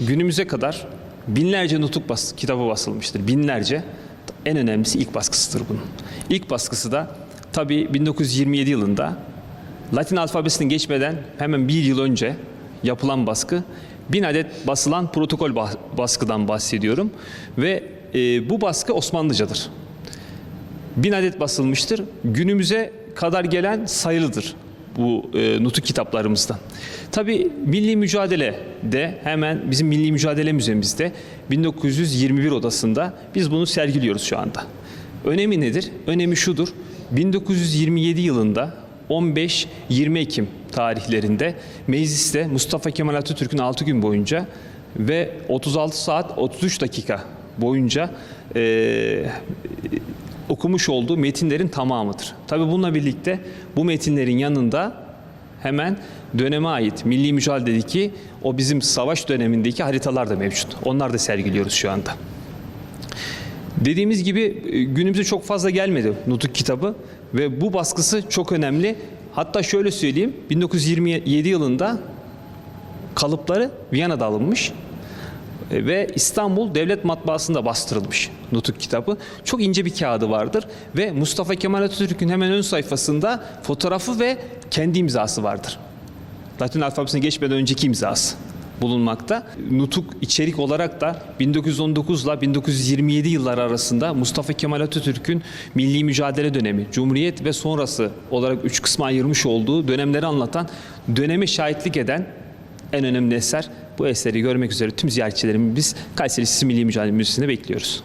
Günümüze kadar binlerce nutuk bas, kitabı basılmıştır. Binlerce. En önemlisi ilk baskısıdır bunun. İlk baskısı da tabii 1927 yılında Latin alfabesine geçmeden hemen bir yıl önce yapılan baskı. Bin adet basılan protokol bas- baskıdan bahsediyorum. Ve e, bu baskı Osmanlıcadır. Bin adet basılmıştır. Günümüze kadar gelen sayılıdır bu e, nutuk kitaplarımızdan. Tabii milli mücadele de hemen bizim milli mücadele müzemizde 1921 odasında biz bunu sergiliyoruz şu anda. Önemi nedir? Önemi şudur. 1927 yılında 15-20 Ekim tarihlerinde mecliste Mustafa Kemal Atatürk'ün 6 gün boyunca ve 36 saat 33 dakika boyunca e, okumuş olduğu metinlerin tamamıdır. Tabi bununla birlikte bu metinlerin yanında hemen döneme ait milli mücadeledeki o bizim savaş dönemindeki haritalar da mevcut. Onlar da sergiliyoruz şu anda. Dediğimiz gibi e, günümüze çok fazla gelmedi Nutuk kitabı ve bu baskısı çok önemli. Hatta şöyle söyleyeyim 1927 yılında kalıpları Viyana'da alınmış ve İstanbul Devlet Matbaası'nda bastırılmış Nutuk kitabı. Çok ince bir kağıdı vardır ve Mustafa Kemal Atatürk'ün hemen ön sayfasında fotoğrafı ve kendi imzası vardır. Latin alfabesine geçmeden önceki imzası bulunmakta. Nutuk içerik olarak da 1919 ile 1927 yılları arasında Mustafa Kemal Atatürk'ün milli mücadele dönemi, Cumhuriyet ve sonrası olarak üç kısma ayırmış olduğu dönemleri anlatan, döneme şahitlik eden en önemli eser. Bu eseri görmek üzere tüm ziyaretçilerimizi biz Kayseri Milli Mücadele Müzesi'nde bekliyoruz.